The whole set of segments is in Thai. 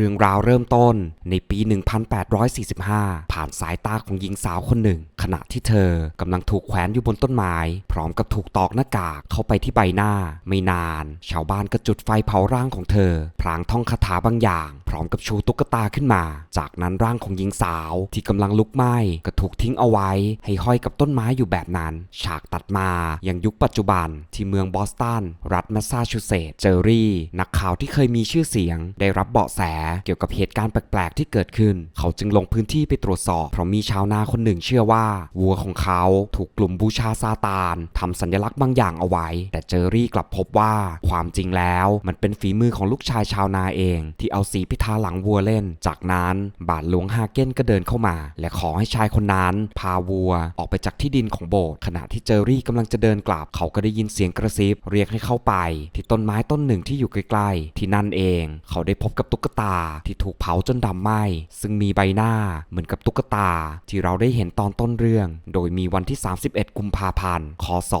รื่องราวเริ่มต้นในปี 1845 ผ่านสายตาของหญิงสาวคนหนึ่ง ขณะที่เธอกำลังถูกแขวนอยู่บนต้นไม้พร้อมกับถูกตอกหน้ากากเข้าไปที่ใบหน้า ไม่นาน ชาวบ้านก็จุดไฟเผาร่างของเธอ พลางท่องคาถาบางอย่าง พร้อมกับชูตุ๊กตาขึ้นมา จากนั้นร่างของหญิงสาวที่กำลังลุกไหม้ก็ถูกทิ้งเอาไว้ ให้ห้อยกับต้นไม้อยู่แบบนั้น ฉากตัดมายังยุคปัจจุบันที่เมืองบอสตันรัฐแมสซาชูเซตส์เจอรี่ นักข่าวที่เคยมีชื่อเสียง ได้รับเบาะแสเกี่ยวกับเหตุการณ์แปลกๆที่เกิดขึ้น เขาจึงลงพื้นที่ไปตรวจสอบเพราะมีชาวนาคนหนึ่งเชื่อว่าวัวของเขาถูกกลุ่มบูชาซาตานทำสัญลักษณ์บางอย่างเอาไว้ แต่เจอรี่กลับพบว่าความจริงแล้วมันเป็นฝีมือของลูกชายชาวนาเอง ที่เอาสีพิทาหลังวัวเล่น จากนั้นบาทหลวงฮาเก้นก็เดินเข้ามา และขอให้ชายคนนั้น พาวัวออกไปจากที่ดินของโบสถ์ขณะที่เจอรี่กำลังจะเดินกลับ เขาก็ได้ยินเสียงกระซิบเรียกให้เข้าไป ที่ต้นไม้ต้นหนึ่งที่อยู่ใกล้ๆที่นั่นเอง เขาได้พบกับตุ๊กตาที่ถูกเผาจนดำไหม้ซึ่งมีใบหน้าเหมือนกับตุ๊กตาที่เราได้เห็นตอนต้นเรื่อง โดยมีวันที่ 31 กุมภาพันธ์คศ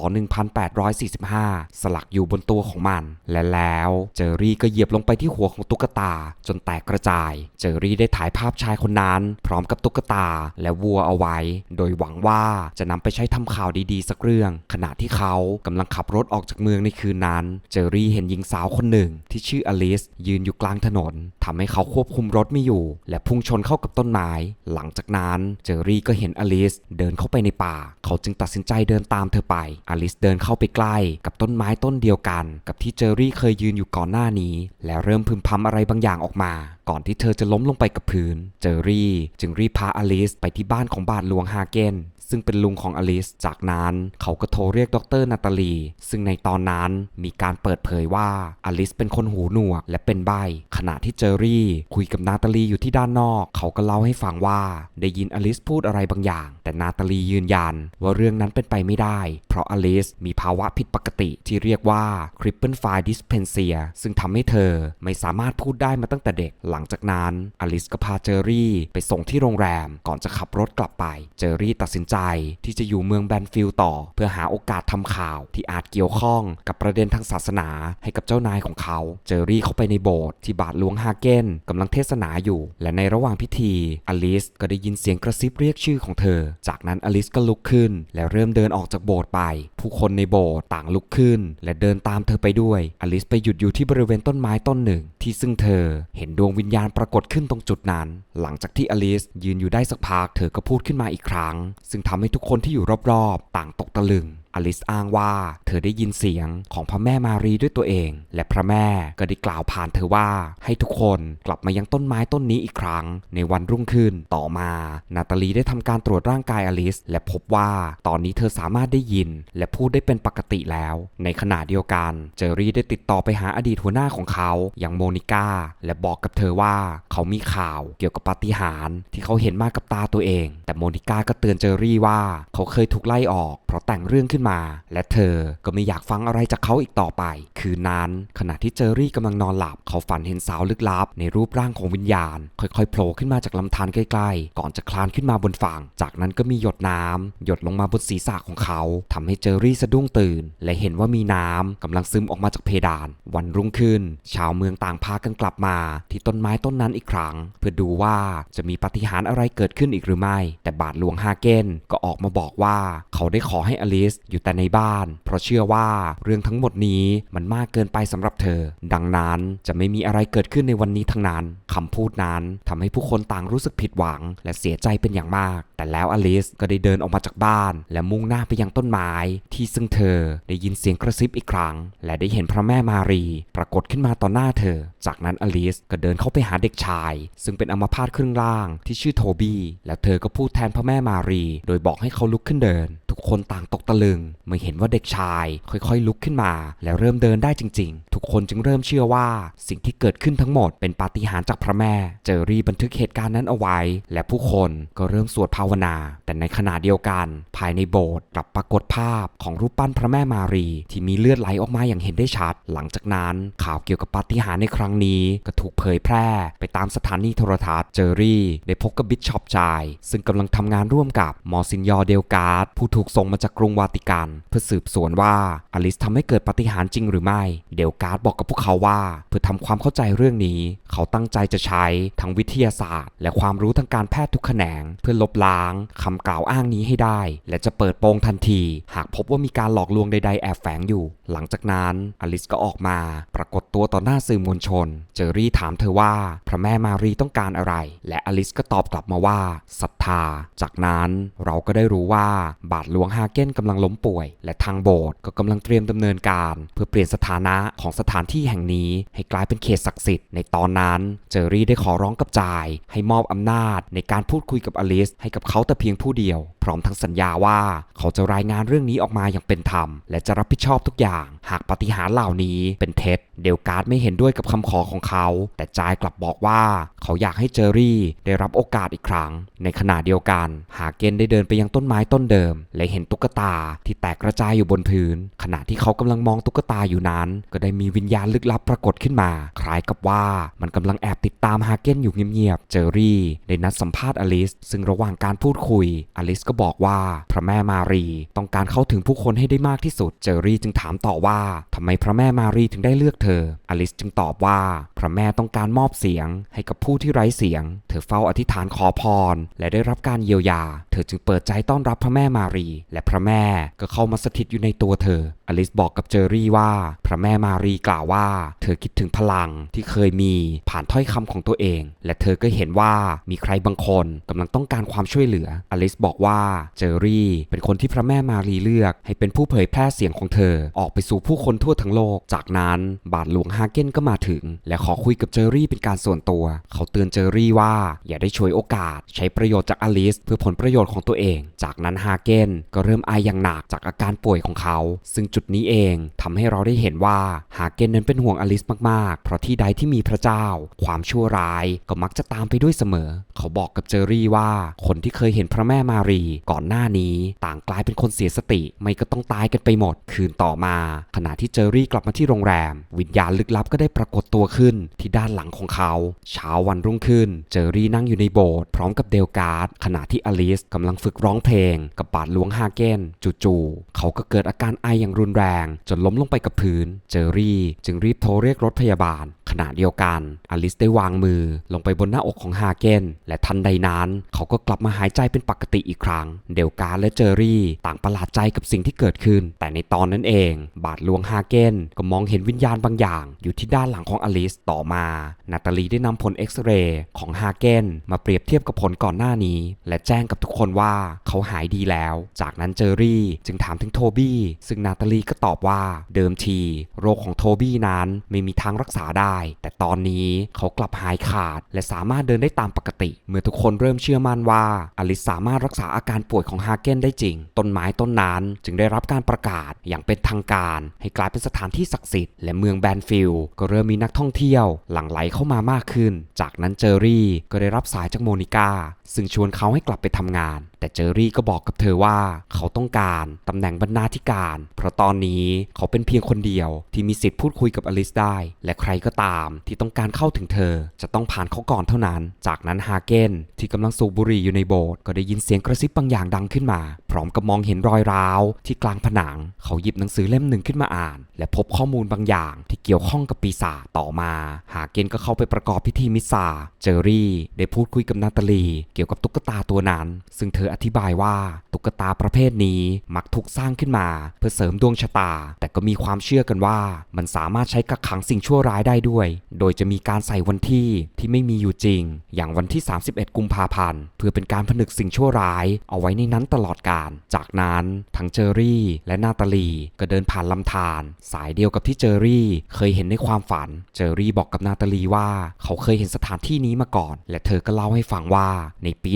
1845 สลักอยู่บนตัวของมัน และแล้วเจอรี่ก็เหยียบลงไปที่หัวของตุ๊กตา จนแตกกระจาย เจอรี่ได้ถ่ายภาพชายคนนั้น พร้อมกับตุ๊กตาและวัวเอาไว้ โดยหวังว่าจะนำไปใช้ทำข่าวดีๆ สักเรื่อง ขณะที่เขากำลังขับรถออกจากเมืองในคืนนั้น เจอรี่เห็นหญิงสาวคนหนึ่ง ที่ชื่ออลิส ยืนอยู่กลางถนนทำให้เขาควบคุมรถไม่อยู่ และพุ่งชนเข้ากับต้นไม้ หลังจากนั้นเจอรี่ก็เห็นอลิสเดินเข้าไปในป่า เขาจึงตัดสินใจเดินตามเธอไป อลิสเดินเข้าไปใกล้กับต้นไม้ต้นเดียวกัน กับที่เจอรี่เคยยืนอยู่ก่อนหน้านี้ และเริ่มพึมพำอะไรบางอย่างออกมา ก่อนที่เธอจะล้มลงไปกับพื้น เจอรี่จึงรีบพาอลิสไปที่บ้านของบาทหลวงฮาเกน ซึ่งเป็นลุงของอลิส จากนั้นเขาก็โทรเรียกดรนาตาลี ซึ่งในตอนนั้นมีการเปิดเผยว่าอลิสเป็นคนหูหนวกและเป็นใบ ขณะที่เจอรี่คุยกับนาตาลีอยู่ที่ด้านนอก เขาก็เล่าให้ฟังว่าได้ยินอลิสพูดอะไรบางอย่าง แต่นาตาลียืนยัน ว่าเรื่องนั้นเป็นไปไม่ได้ เพราะอลิสมีภาวะผิดปกติที่เรียกว่า cripple file dysphasia ซึ่งทำให้เธอไม่สามารถพูดได้มาตั้งแต่เด็ก หลังจากนั้นอลิสก็พาเจอรี่ ไปส่งที่โรงแรมก่อนจะขับรถกลับไป เจอรี่ตัดสินใจที่จะอยู่เมืองแบนฟิลด์ต่อ เพื่อหาโอกาสทำข่าวที่อาจเกี่ยวข้องกับประเด็นทางศาสนาให้กับเจ้านายของเขา เจอรี่เข้าไปในโบสถ์ที่บาทหลวงฮาเกนกำลังเทศนาอยู่ และในระหว่างพิธีอลิสก็ได้ยินเสียงกระซิบเรียกชื่อของเธอ จากนั้นอลิสก็ลุกขึ้น และเริ่มเดินออกจากโบสถ์ไป ผู้คนในโบสถ์ต่างลุกขึ้น และเดินตามเธอไปด้วย อลิสไปหยุดอยู่ที่บริเวณต้นไม้ต้นหนึ่ง ที่ซึ่งเธอเห็นดวงวิญญาณปรากฏขึ้นตรงจุดนั้น หลังจากที่อลิสยืนอยู่ได้สักพัก เธอก็พูดขึ้นมาอีกครั้ง ซึ่งทำให้ทุกคนที่อยู่รอบๆ ต่างตกตะลึง อลิสอ้างว่าเธอได้ยินเสียงของพระแม่มารีด้วยตัวเอง และพระแม่ก็ได้กล่าวผ่านเธอว่าให้ทุกคนกลับมายังต้นไม้ต้นนี้อีกครั้ง ในวันรุ่งขึ้นต่อมานาตาลีได้ทำการตรวจร่างกายอลิส และพบว่าตอนนี้เธอสามารถได้ยิน และพูดได้เป็นปกติแล้ว ในขณะเดียวกันเจอรี่ได้ติดต่อไปหาอดีตหัวหน้าของเขาอย่างโมนิก้าและบอกกับเธอว่าเขามีข่าวเกี่ยวกับปาฏิหาริย์ที่เขาเห็นมากับตาตัวเอง แต่โมนิก้าก็เตือนเจอรี่ว่าเขาเคยถูกไล่ออกเพราะแต่งเรื่องขึ้นมา และเธอก็ไม่อยากฟังอะไรจากเขาอีกต่อไป คืนนั้นขณะที่เจอรี่กำลังนอนหลับ เขาฝันเห็นสาวลึกลับ ในรูปร่างของวิญญาณ ค่อยๆโผล่ขึ้นมาจากลำธารใกล้ๆ ก่อนจะคลานขึ้นมาบนฝั่ง จากนั้นก็มีหยดน้ำหยดลงมาบนศีรษะของเขาทำให้เจอรี่สะดุ้งตื่น และเห็นว่ามีน้ำกำลังซึมออกมาจากเพดาน วันรุ่งขึ้น ชาวเมืองต่างพากันกลับมา ที่ต้นไม้ต้นนั้นอีกครั้ง เพื่อดูว่าจะมีปาฏิหาริย์อะไรเกิดขึ้นอีกหรือไม่ แต่บาทหลวงฮาเกนก็ออกมาบอกว่าเขาได้ขอให้อลิสอยู่แต่ในบ้าน เพราะเชื่อว่าเรื่องทั้งหมดนี้มันมากเกินไปสำหรับเธอ ดังนั้นจะไม่มีอะไรเกิดขึ้นในวันนี้ทั้งนั้นคำพูดนั้นทำให้ผู้คนต่างรู้สึกผิดหวัง และเสียใจเป็นอย่างมาก แต่แล้วอลิสก็ได้เดินออกมาจากบ้าน และมุ่งหน้าไปยังต้นไม้ ที่ซึ่งเธอได้ยินเสียงกระซิบอีกครั้ง และได้เห็นพระแม่มารี ปรากฏขึ้นมาต่อหน้าเธอ จากนั้นอลิสก็เดินเข้าไปหาเด็กชาย ซึ่งเป็นอัมพาตครึ่งล่างที่ชื่อโทบี้แล้วเธอก็พูดแทนพระแม่มารี โดยบอกให้เขาลุกขึ้นเดิน ทุกคนต่างตกตะลึงเมื่อเห็นว่าเด็กชายค่อยๆ ลุกขึ้นมา และเริ่มเดินได้จริง ๆ ทุกคนจึงเริ่มเชื่อว่าสิ่งที่เกิดขึ้นทั้งหมดเป็นปาฏิหาริย์จากพระแม่ เจอรี่บันทึกเหตุการณ์นั้นเอาไว้ และผู้คนก็เริ่มสวดภาวนา แต่ในขณะเดียวกัน ภายในโบสถ์กลับปรากฏภาพของรูปปั้นพระแม่มารี ที่มีเลือดไหลออกมาอย่างเห็นได้ชัด หลังจากนั้นข่าวเกี่ยวกับปาฏิหาริย์ในครั้งนี้ก็ถูกเผยแพร่ไปตามสถานีโทรทัศน์ เจอรี่ได้พบกับบิชชอปจาย ซึ่งกำลังทำงานร่วมกับมอซินยอเดลการ์ดผู้ถูกส่งมาจากกรุงวาติกัน เพื่อสืบสวนว่าอลิสทำให้เกิดปฏิหารจริงหรือไม่ เดลการ์ดบอกกับพวกเขาว่า เพื่อทำความเข้าใจเรื่องนี้ เขาตั้งใจจะใช้ทั้งวิทยาศาสตร์ และความรู้ทางการแพทย์ทุกแขนง เพื่อลบล้างคำกล่าวอ้างนี้ให้ได้ และจะเปิดโปงทันที หากพบว่ามีการหลอกลวงใดๆแอบแฝงอยู่ หลังจากนั้นอลิสก็ออกมา ปรากฏตัวต่อหน้าสื่อมวลชน เจอรี่ถามเธอว่า พระแม่มารีต้องการอะไร และอลิสก็ตอบกลับมาว่าศรัทธา จากนั้นเราก็ได้รู้ว่าบาทหลวงฮาเก้นกำลังล้มป่วย และทางโบสถ์ก็กำลังเตรียมดำเนินการ เพื่อเปลี่ยนสถานะของสถานที่แห่งนี้ ให้กลายเป็นเขตศักดิ์สิทธิ์ในตอนนั้น เจอรี่ได้ขอร้องกับจาย ให้มอบอำนาจในการพูดคุยกับอลิสให้กับเขาแต่เพียงผู้เดียว ร้อมทั้งสัญญาว่า เขาจะรายงานเรื่องนี้ออกมาอย่างเป็นธรรม และจะรับผิดชอบทุกอย่าง หากปฏิหารเหล่านี้เป็นเท็จ เดลการ์ดไม่เห็นด้วยกับคำขอของเขา แต่จายกลับบอกว่า เขาอยากให้เจอรี่ได้รับโอกาสอีกครั้ง ในขณะเดียวกัน หาเกนได้เดินไปยังต้นไม้ต้นเดิม และเห็นตุ๊กตาที่แตกกระจายอยู่บนพื้น ขณะที่เขากำลังมองตุ๊กตาอยู่นั้น ก็ได้มีวิญญาณลึกลับปรากฏขึ้นมา คล้ายกับว่ามันกำลังแอบติดตามฮาเกนอยู่เงียบๆเจอรี่ได้นัดสัมภาษณ์อลิส ซึ่งระหว่างการพูดคุยอลิสก็บอกว่าพระแม่มารีต้องการเข้าถึงผู้คนให้ได้มากที่สุด เจอรี่จึงถามต่อว่าทำไมพระแม่มารีถึงได้เลือกเธอ อลิสจึงตอบว่าพระแม่ต้องการมอบเสียง ให้กับผู้ที่ไร้เสียง เธอเฝ้าอธิษฐานขอพร และได้รับการเยียวยา เธอจึงเปิดใจต้อนรับพระแม่มารี และพระแม่ก็เข้ามาสถิตอยู่ในตัวเธอ อลิสบอกกับเจอรี่ว่า พระแม่มารีกล่าวว่า เธอคิดถึงพลังที่เคยมีผ่านถ้อยคำของตัวเอง และเธอก็เห็นว่ามีใครบางคนกำลังต้องการความช่วยเหลือ อลิสบอกว่าเจอรี่ เป็นคนที่พระแม่มารีเลือก ให้เป็นผู้เผยแพร่เสียงของเธอ ออกไปสู่ผู้คนทั่วทั้งโลก จากนั้นบาทหลวงฮาเก้นก็มาถึง และขอคุยกับเจอรี่เป็นการส่วนตัว เขาเตือนเจอรี่ว่าอย่าได้ช่วยโอกาส ใช้ประโยชน์จากอลิสเพื่อผลประโยชน์ของตัวเอง จากนั้นฮาเก้นก็เริ่มไออย่างหนักจากอาการป่วยของเขา ซึ่งจุดนี้เองทำให้เราได้เห็นว่าฮาเก้นนั้นเป็นห่วงอลิสมากๆ เพราะที่ใดที่มีพระเจ้า ความชั่วร้ายก็มักจะตามไปด้วยเสมอ เขาบอกกับเจอรี่ว่าคนที่เคยเห็นพระแม่มารีก่อนหน้านี้ต่างกลายเป็นคนเสียสติ ไม่ก็ต้องตายกันไปหมด คืนต่อมา ขณะที่เจอรี่กลับมาที่โรงแรม วิญญาณลึกลับก็ได้ปรากฏตัวขึ้นที่ด้านหลังของเขา เช้าวันรุ่งขึ้น เจอรี่นั่งอยู่ในโบสถ์พร้อมกับเดลการ์ดขณะที่อลิสกำลังฝึกร้องเพลง กับบาทหลวงฮาเกนจู่ๆเขาก็เกิดอาการไออย่างรุนแรง จนล้มลงไปกับพื้น เจอรี่จึงรีบโทรเรียกรถพยาบาล ขณะเดียวกันอลิสได้วางมือลงไปบนหน้าอกของฮาเกนและทันใดนั้น เขาก็กลับมาหายใจเป็นปกติอีกครั้ง เดลการและเจอรี่ต่างประหลาดใจกับสิ่งที่เกิดขึ้น แต่ในตอนนั้นเอง บาทหลวงฮาเกนก็มองเห็นวิญญาณบางอย่าง อยู่ที่ด้านหลังของอลิสต่อมานาตาลีได้นำผลเอ็กซเรย์ของฮาเกนมาเปรียบเทียบกับผลก่อนหน้านี้ และแจ้งกับทุกคนว่าเขาหายดีแล้ว จากนั้นเจอรี่จึงถามถึงโทบี้ซึ่งนาตาลีก็ตอบว่าเดิมที โรคของโทบี้นั้นไม่มีทางรักษาได้แต่ตอนนี้เขากลับหายขาด และสามารถเดินได้ตามปกติ เมื่อทุกคนเริ่มเชื่อมั่นว่าอลิสสามารถรักษาอาการป่วยของฮาเกนได้จริง ต้นไม้ต้นนั้นจึงได้รับการประกาศอย่างเป็นทางการ ให้กลายเป็นสถานที่ศักดิ์สิทธิ์และเมืองแบนฟิลด์ก็เริ่มมีนักท่องเที่ยว หลั่งไหลเข้ามามากขึ้น จากนั้นเจอรี่ก็ได้รับสายจากโมนิกาซึ่งชวนเขาให้กลับไปทำงาน แต่เจอรี่ก็บอกกับเธอว่าเขาต้องการตำแหน่งบรรณาธิการ เพราะตอนนี้เขาเป็นเพียงคนเดียวที่มีสิทธิ์พูดคุยกับอลิสได้ และใครก็ตามที่ต้องการเข้าถึงเธอ จะต้องผ่านเขาก่อนเท่านั้น จากนั้นฮาเกนที่กำลังสูบบุหรี่อยู่ในโบสถ์ก็ได้ยินเสียงกระซิบบางอย่างดังขึ้นมา พร้อมกับมองเห็นรอยร้าว ที่กลางผนัง เขาหยิบหนังสือเล่มหนึ่งขึ้นมาอ่าน และพบข้อมูลบางอย่างที่เกี่ยวข้องกับปีศาจต่อมาฮาเกนก็เข้าไปประกอบพิธีมิสซาเจอรี่ ได้พูดคุยกับนาตาลี เกี่ยวกับตุ๊กตาตัวนั้น ซึ่งเธออธิบายว่าตุ๊กตาประเภทนี้มักถูกสร้างขึ้นมา เพื่อเสริมดวงชะตา แต่ก็มีความเชื่อกันว่า มันสามารถใช้กักขังสิ่งชั่วร้ายได้ด้วย โดยจะมีการใส่วันที่ที่ไม่มีอยู่จริง อย่างวันที่ 31 กุมภาพันธ์เพื่อเป็นการผนึกสิ่งชั่วร้าย เอาไว้ในนั้นตลอดกาลจากนั้นทั้งเจอรี่และนาตาลีก็เดินผ่านลำธารสายเดียวกับที่เจอรี่เคยเห็นในความฝัน เจอรี่บอกกับนาตาลีว่า เขาเคยเห็นสถานที่นี้มาก่อน และเธอก็เล่าให้ฟังว่าในปี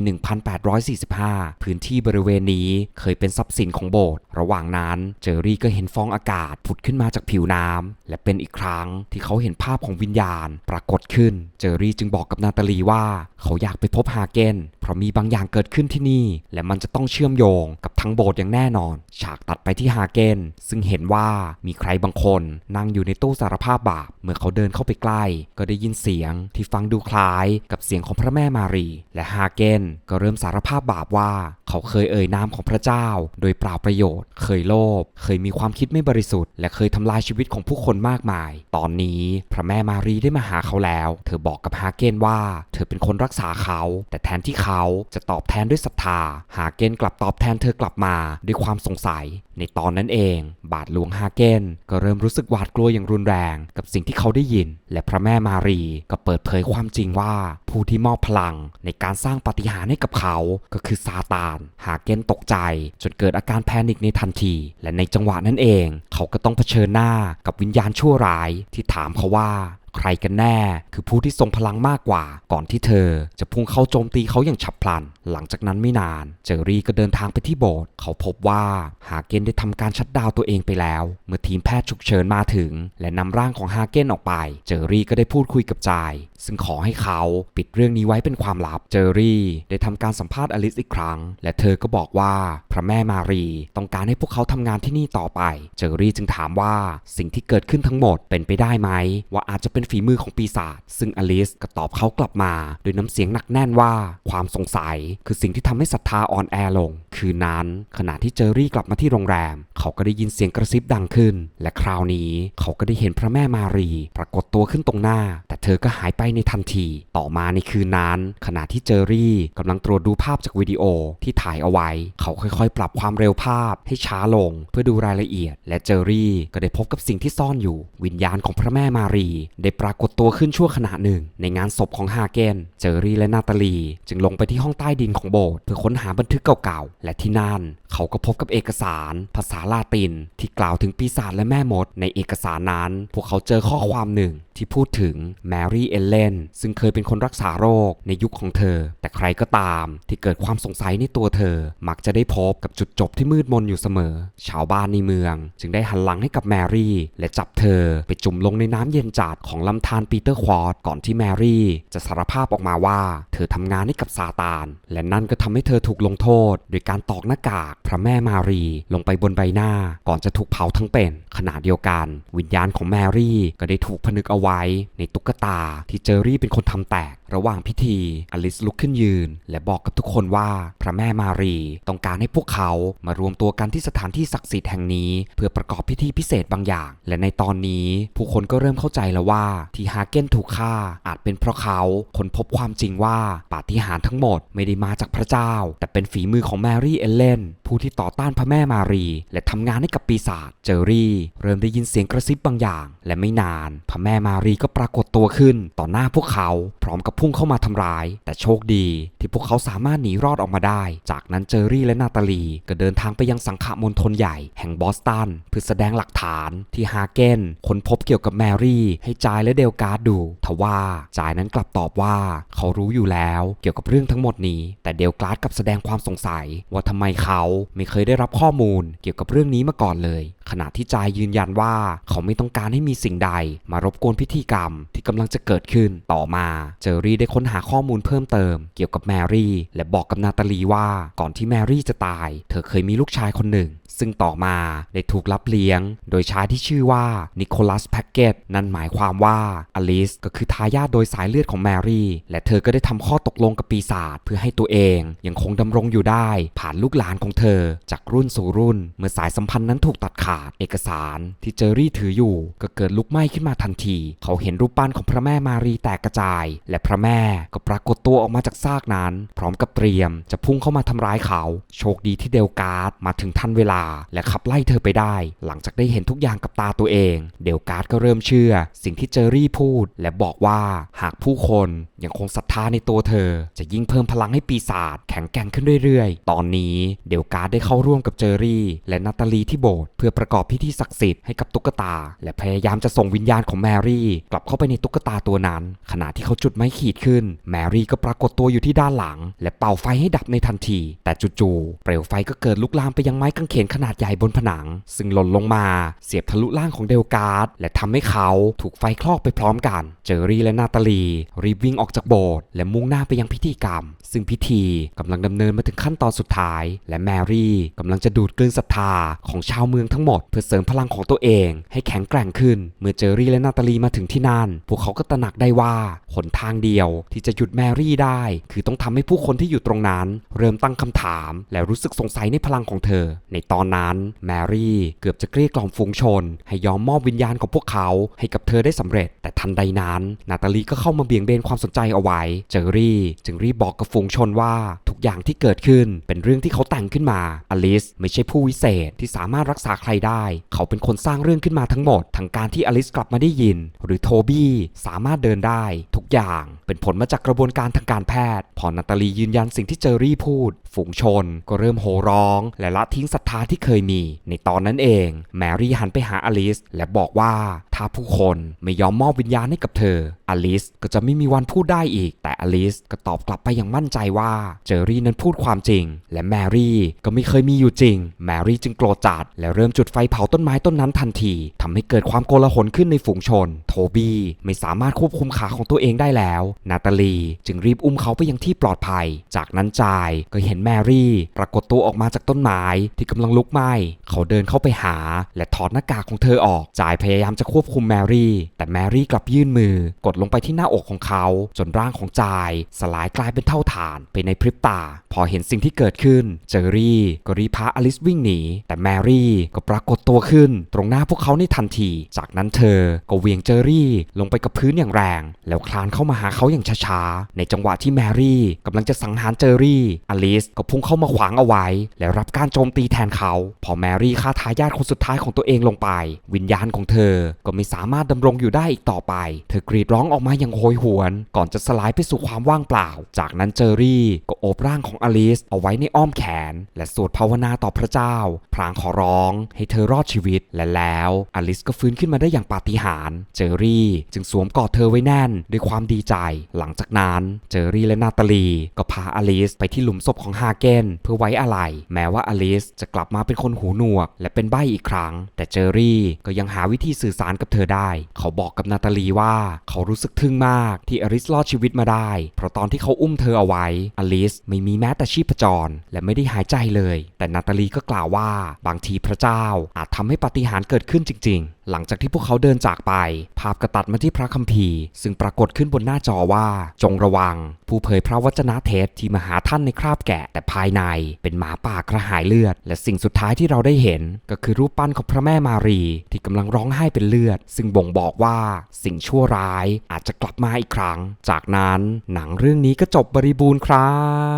1845พื้นที่บริเวณนี้เคยเป็นทรัพย์สินของโบสถ์ระหว่างนั้นเจอรี่ก็เห็นฟองอากาศผุดขึ้นมาจากผิวน้ำและเป็นอีกครั้งที่เขาเห็นภาพของวิญญาณ ปรากฏขึ้น เจอรี่จึงบอกกับนาตาลีว่า เขาอยากไปพบฮาเกนเพราะมีบางอย่างเกิดขึ้นที่นี่ และมันจะต้องเชื่อมโยงกับทั้งโบสถ์อย่างแน่นอน ฉากตัดไปที่ฮาเกนซึ่งเห็นว่ามีใครบางคนนั่งอยู่ในตู้สารภาพบาปเมื่อเขาเดินเข้าไปใกล้ ก็ได้ยินเสียงที่ฟังดูคล้ายกับเสียงของพระแม่มารี และฮาเกนก็เริ่มสารภาพบาปว่าเขา เขาเคยเอ่ยนามของพระเจ้า โดยเปล่าประโยชน์ เคยโลภเคยมีความคิดไม่บริสุทธิ์และเคยทำลายชีวิตของผู้คนมากมาย ตอนนี้พระแม่มารีได้มาหาเขาแล้ว เธอบอกกับฮาเกนว่า เธอเป็นคนรักษาเขา แต่แทนที่เขาจะตอบแทนด้วยศรัทธา ฮาเกนกลับตอบแทนเธอกลับมาด้วยความสงสัย ในตอนนั้นเอง บาทหลวงฮาเกนก็เริ่มรู้สึกหวาดกลัวอย่างรุนแรง กับสิ่งที่เขาได้ยิน และพระแม่มารีก็เปิดเผยความจริงว่า ผู้ที่มอบพลังในการสร้างปาฏิหาริย์ให้กับเขาก็คือซาตานฮาเกนตกใจ จนเกิดอาการแพนิคในทันที และในจังหวะนั้นเอง เขาก็ต้องเผชิญหน้ากับวิญญาณชั่วร้ายที่ถามเขาว่า ใครกันแน่ คือผู้ที่ทรงพลังมากกว่า ก่อนที่เธอ จะพุ่งเข้าโจมตีเขาอย่างฉับพลัน หลังจากนั้นไม่นาน เจอรี่ก็เดินทางไปที่โบสถ์เขาพบว่าฮาเกนได้ทำการชัดดาวตัวเองไปแล้ว เมื่อทีมแพทย์ฉุกเฉินมาถึง และนำร่างของฮาเกนออกไป เจอรี่ก็ได้พูดคุยกับจาย ซึ่งขอให้เขาปิดเรื่องนี้ไว้เป็นความลับ เจอรี่ ได้ทำการสัมภาษณ์อลิสอีกครั้ง และเธอก็บอกว่าพระแม่มารีต้องการให้พวกเขาทำงานที่นี่ต่อไป เจอรี่จึงถามว่าสิ่งที่เกิดขึ้นทั้งหมดเป็นไปได้ไหมว่าอาจจะเป็นฝีมือของปีศาจซึ่งอลิสก็ตอบเขากลับมาโดยน้ำเสียงหนักแน่นว่าความสงสัยคือสิ่งที่ทำให้ศรัทธาอ่อนแอลง คืนนั้น ขณะที่เจอรี่กลับมาที่โรงแรม เขาก็ได้ยินเสียงกระซิบดังขึ้น และคราวนี้เขาก็ได้เห็นพระแม่มารี ปรากฏตัวขึ้นตรงหน้า แต่เธอก็หายไปในทันที ต่อมาในคืนนั้น ขณะที่เจอรี่กำลังตรวจดูภาพจากวิดีโอที่ถ่ายเอาไว้ เขาค่อยๆ ปรับความเร็วภาพให้ช้าลง เพื่อดูรายละเอียด และเจอรี่ก็ได้พบกับสิ่งที่ซ่อนอยู่ วิญญาณของพระแม่มารี ได้ปรากฏตัวขึ้นชั่วขณะหนึ่ง ในงานศพของฮาเกน เจอรี่และนาตาลี จึงลงไปที่ห้องใต้ดินของโบสถ์เพื่อค้นหาบันทึกเก่าๆ และที่นั่น เขาก็พบกับเอกสารภาษาลาติน ที่กล่าวถึงปีศาจและแม่มด ในเอกสารนั้น พวกเขาเจอข้อความหนึ่งที่พูดถึงแมรี่เอลเลนซึ่งเคยเป็นคนรักษาโรคในยุคของเธอ แต่ใครก็ตามที่เกิดความสงสัยในตัวเธอ มักจะได้พบกับจุดจบที่มืดมนอยู่เสมอ ชาวบ้านในเมือง จึงได้หันหลังให้กับแมรี่ และจับเธอไปจุ่มลงในน้ำเย็นจัดของลำธารปีเตอร์ควอตก่อนที่แมรี่จะสารภาพออกมาว่า เธอทำงานให้กับซาตาน และนั่นก็ทำให้เธอถูกลงโทษ โดยการตอกหน้ากากพระแม่มารีลงไปบนใบหน้า ก่อนจะถูกเผาทั้งเป็น ขณะเดียวกัน วิญญาณของแมรี่ก็ได้ถูกผนึกเอาไว้ในตุ๊กตาที่เจอรี่เป็นคนทำแตก ระหว่างพิธี อลิสลุกขึ้นยืน และบอกกับทุกคนว่าพระแม่มารีต้องการให้พวกเขามารวมตัวกันที่สถานที่ศักดิ์สิทธิ์แห่งนี้ เพื่อประกอบพิธีพิเศษบางอย่าง และในตอนนี้ผู้คนก็เริ่มเข้าใจแล้วว่าที่ฮาเกนถูกฆ่าอาจเป็นเพราะเขาค้นพบความจริงว่าปาฏิหาริย์ทั้งหมดไม่ได้มาจากพระเจ้า แต่เป็นฝีมือของแมรี่เอลเลน ผู้ที่ต่อต้านพระแม่มารี และทำงานให้กับปีศาจเจอรี่ เริ่มได้ยินเสียงกระซิบบางอย่าง และไม่นาน พระแม่มารีก็ปรากฏตัวขึ้น ต่อหน้าพวกเขาพร้อมกับพุ่งเข้ามาทำร้าย แต่โชคดีที่พวกเขาสามารถหนีรอดออกมาได้ จากนั้นเจอรี่และนาตาลีก็เดินทางไปยังสังขมณฑลใหญ่แห่งบอสตันเพื่อแสดงหลักฐานที่ฮาเกนค้นพบเกี่ยวกับแมรี่ให้จายและเดลการ์ดดูทว่าจายนั้นกลับตอบว่าเขารู้อยู่แล้วเกี่ยวกับเรื่องทั้งหมดนี้ แต่เดลการ์ดกับแสดงความสงสัย ว่าทำไมเขาไม่เคยได้รับข้อมูลเกี่ยวกับเรื่องนี้มาก่อนเลย ขณะที่จายยืนยันว่าเขาไม่ต้องการให้มีสิ่งใด มารบกวนพิธีกรรมที่กำลังจะเกิดขึ้นต่อมา เจอรี่ได้ค้นหาข้อมูลเพิ่มเติม เกี่ยวกับแมรี่ และบอกกับนาตาลีว่าก่อนที่แมรี่จะตาย เธอเคยมีลูกชายคนหนึ่ง ซึ่งต่อมาได้ถูกรับเลี้ยง โดยชายที่ชื่อว่านิโคลัสแพ็กเกตนั่นหมายความว่าอลิสก็คือทายาทโดยสายเลือดของแมรี่ และเธอก็ได้ทำข้อตกลงกับปีศาจเพื่อให้ตัวเองยังคงดำรงอยู่ได้ ผ่านลูกหลานของเธอ จากรุ่นสู่รุ่น เมื่อสายสัมพันธ์นั้นถูกตัดขาดเอกสารที่เจอรี่ถืออยู่ ก็เกิดลุกไหม้ขึ้นมาทันที เขาเห็นรูปปั้นของพระแม่มารีแตกกระจาย และพระแม่ก็ปรากฏตัวออกมาจากซากนั้น พร้อมกับเตรียม จะพุ่งเข้ามาทำร้ายเขา โชคดีที่เดลการ์ดมาถึงทันเวลา และขับไล่เธอไปได้ หลังจากได้เห็นทุกอย่างกับตาตัวเอง เดลการ์ดก็เริ่มเชื่อ สิ่งที่เจอรี่พูด และบอกว่าหากผู้คนยังคงศรัทธาในตัวเธอ จะยิ่งเพิ่มพลังให้ปีศาจแข็งแกร่งขึ้นเรื่อยๆ ตอนนี้เดลการ์ดได้เข้าร่วมกับเจอรี่ และนาตาลีที่โบสถ์เพื่อประประกอบพิธีศักดิ์สิทธิ์ให้กับตุ๊กตา และพยายามจะส่งวิญญาณของแมรี่กลับเข้าไปในตุ๊กตาตัวนั้น ขณะที่เขาจุดไม้ขีดขึ้น แมรี่ก็ปรากฏตัวอยู่ที่ด้านหลัง และเป่าไฟให้ดับในทันที แต่จู่ๆเปลวไฟก็เกิดลุกลามไปยังไม้กางเขนขนาดใหญ่บนผนัง ซึ่งหล่นลงมา เสียบทะลุร่างของเดลการ์ดและทำให้เขาถูกไฟคลอกไปพร้อมกัน เจอรี่และนาตาลีรีบวิ่งออกจากโบสถ์และมุ่งหน้าไปยังพิธีกรรม ซึ่งพิธีกำลังดำเนินมาถึงขั้นตอนสุดท้าย และแมรี่กำลังจะดูดกลืนศรัทธาของชาวเมืองทั้งหมด เพื่อเสริมพลังของตัวเอง ให้แข็งแกร่งขึ้น เมื่อเจอรี่และนาตาลีมาถึงที่นั่น พวกเขาก็ตระหนักได้ว่าหนทางเดียวที่จะหยุดแมรี่ได้ คือต้องทำให้ผู้คนที่อยู่ตรงนั้น เริ่มตั้งคำถาม และรู้สึกสงสัยในพลังของเธอ ในตอนนั้นแมรี่เกือบจะเกลี้ยกล่อมฝูงชน ให้ยอมมอบวิญญาณของพวกเขาให้กับเธอได้สำเร็จ แต่ทันใดนั้น นาตาลีก็เข้ามาเบี่ยงเบนความสนใจเอาไว้ เจอรี่ จึงรีบบอกกับฝูงงชนว่าทุกอย่างที่เกิดขึ้นเป็นเรื่องที่เขาแต่งขึ้นมา อลิสไม่ใช่ผู้วิเศษที่สามารถรักษาใครได้ เขาเป็นคนสร้างเรื่องขึ้นมาทั้งหมด ทั้งการที่อลิสกลับมาได้ยิน หรือโทบี้สามารถเดินได้ ทุกอย่างเป็นผลมาจากกระบวนการทางการแพทย์ พอนาตาลียืนยันสิ่งที่เจอรี่พูด ฝูงชน ก็เริ่มโห่ร้อง และละทิ้งศรัทธาที่เคยมี ในตอนนั้นเอง แมรี่หันไปหาอลิสและบอกว่าถ้าผู้คนไม่ยอมมอบวิญญาณให้กับเธอ อลิสก็จะไม่มีวันพูดได้อีก แต่อลิสก็ตอบกลับไปอย่างมั่นใจว่าเจอรี่นั้นพูดความจริง และแมรี่ก็ไม่เคยมีอยู่จริง แมรี่จึงโกรธจัด และเริ่มจุดไฟเผาต้นไม้ต้นนั้นทันทีทำให้เกิดความโกลาหลขึ้นในฝูงชน โทบี้ไม่สามารถควบคุมขาของตัวเองได้แล้ว นาตาลีจึงรีบอุ้มเขาไปยังที่ปลอดภัย จากนั้นจายก็เห็นแมรี่ ปรากฏตัวออกมาจากต้นไม้ที่กำลังลุกไหม้ เขาเดินเข้าไปหา และถอดหน้ากากของเธอออกจายพยายามจะควบคุมแมรี่ แต่แมรี่กลับยื่นมือกดลงไปที่หน้าอกของเขา จนร่างของจายสลายกลายเป็นเท่าฐานไปในพริบตา พอเห็นสิ่งที่เกิดขึ้น เจอรี่ก็รีพาอลิสวิ่งหนี แต่แมรี่ก็ปรากฏตัวขึ้น ตรงหน้าพวกเขาในทันที จากนั้นเธอก็เวียงเจอรี่ลงไปกับพื้นอย่างแรง แล้วคลานเข้ามาหาเขาอย่างช้าๆ ในจังหวะที่แมรี่กำลังจะสังหารเจอรี่ อลิสก็พุ่งเข้ามาขวางเอาไว้ และรับการโจมตีแทนเขา พอแมรี่ฆ่าทายาทคนสุดท้ายของตัวเองลงไป วิญญาณของเธอก็ไม่สามารถดำรงอยู่ได้อีกต่อไป เธอกรีดร้องออกมาอย่างโหยหวน ก่อนจะสลายไปสู่ความว่างเปล่า จากนั้นเจอรี่ก็โอบร่างของอลิสเอาไว้ในอ้อมแขน และสวดภาวนาต่อพระเจ้า พลางขอร้อง ให้เธอรอดชีวิต และแล้วอลิสก็ฟื้นขึ้นมาได้อย่างปาฏิหาริย์ เจอรี่จึงสวมกอดเธอไว้แน่นด้วยความดีใจ หลังจากนั้น เจอรี่และนาตาลี ก็พาอลิสไปที่หลุมศพของฮาเกนเพื่อไว้อาลัย แม้ว่าอลิสจะกลับมาเป็นคนหูหนวก และเป็นใบ้อีกครั้ง แต่เจอรี่ก็ยังหาวิธีสื่อสารกับเธอได้ เขาบอกกับนาตาลีว่าเขารู้สึกทึ่งมากที่อลิสรอดชีวิตมาได้ เพราะตอนที่เขาอุ้มเธอเอาไว้อลิสไม่มีแม้แต่ชีพจร และไม่ได้หายใจเลย แต่นาตาลีก็กล่าวว่า บางทีพระเจ้าอาจทำให้ปาฏิหาริย์เกิดขึ้นจริง ๆหลังจากที่พวกเขาเดินจากไป ภาพกระตัดมาที่พระคัมภีร์ ซึ่งปรากฏขึ้นบนหน้าจอว่า จงระวัง ผู้เผยพระวจนะเท็จที่มาหาท่านในคราบแกะ แต่ภายในเป็นหมาป่ากระหายเลือด และสิ่งสุดท้ายที่เราได้เห็น ก็คือรูปปั้นของพระแม่มารี ที่กำลังร้องไห้เป็นเลือด ซึ่งบ่งบอกว่าสิ่งชั่วร้ายอาจจะกลับมาอีกครั้ง จากนั้นหนังเรื่องนี้ก็จบบริบูรณ์ครั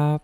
บ